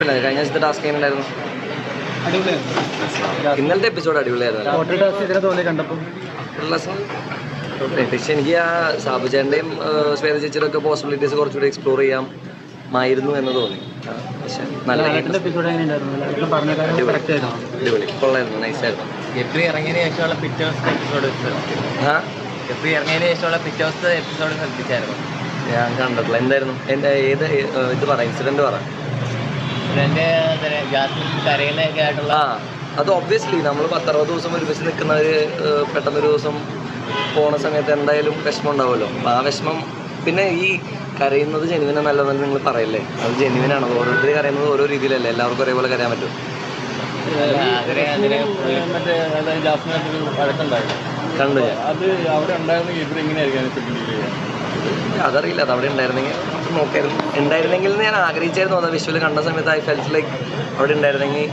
കഴിഞ്ഞ ദിവസത്തെ ടാസ്ക് എങ്ങനെ ഉണ്ടായിരുന്നു ഇന്നലത്തെ എപ്പിസോഡ് അടിപൊളിയായിരുന്നു. ഹോട്ടൽ ടാസ്ക് ഇതിനെ തോന്നി കണ്ടപ്പോൾ രസം പക്ഷെ എനിക്ക് ആ സാബു ചേട്ടന്റെയും ശ്വേത ചേച്ചിയുടെ ഒക്കെ പോസിബിലിറ്റീസ് കുറച്ചുകൂടി എക്സ്പ്ലോർ ചെയ്യാം മായിരുന്നു എന്ന് തോന്നി. പക്ഷെ നല്ല അടിപൊളി. കൊള്ളായിരുന്നു. നൈസായിരുന്നു ഗപ്രി ഇറങ്ങിയതിന് ശേഷമുള്ള പിറ്റേ ദിവസത്തെ എപ്പിസോഡ് ആ? ഗപ്രി ഇറങ്ങിയതിന് ശേഷമുള്ള പിറ്റേ ദിവസത്തെ എപ്പിസോഡ് ശ്രദ്ധിച്ചായിരുന്നു? ഞാൻ കണ്ടിട്ടില്ല. എന്തായിരുന്നു? എന്റെ ഏത് ഇത് പറ ഇൻസിഡന്റ് പറ. ആ അത് ഒബ്വിയസ്ലി നമ്മൾ പത്തറുപത് ദിവസം ഒരുമിച്ച് നിൽക്കുന്നവർ പെട്ടെന്നൊരു ദിവസം പോണ സമയത്ത് എന്തായാലും വിഷമം ഉണ്ടാവുമല്ലോ അപ്പൊ ആ വിഷമം പിന്നെ ഈ കരയുന്നത് ജെനുവിന നല്ലതെന്ന് നിങ്ങൾ പറയല്ലേ? അത് ജെനുവിനാണ് ഓരോരുത്തർ കരയുന്നത് ഓരോ രീതിയിലല്ലേ? എല്ലാവർക്കും ഒരേപോലെ കരയാൻ പറ്റും. കണ്ടു ഞാൻ. അത് അവിടെ ഉണ്ടായിരുന്നെങ്കിൽ ഇവിടെ എങ്ങനെയായിരിക്കും അതറിയില്ല. അത് അവിടെ ഉണ്ടായിരുന്നെങ്കിൽ നോക്കായിരുന്നു ഉണ്ടായിരുന്നെങ്കിൽ ഞാൻ ആഗ്രഹിച്ചായിരുന്നു. അത് വിഷ്വൽ കണ്ട സമയത്ത് ഐ ഫെൽറ്റ് ലൈക്ക് അവിടെ ഉണ്ടായിരുന്നെങ്കിൽ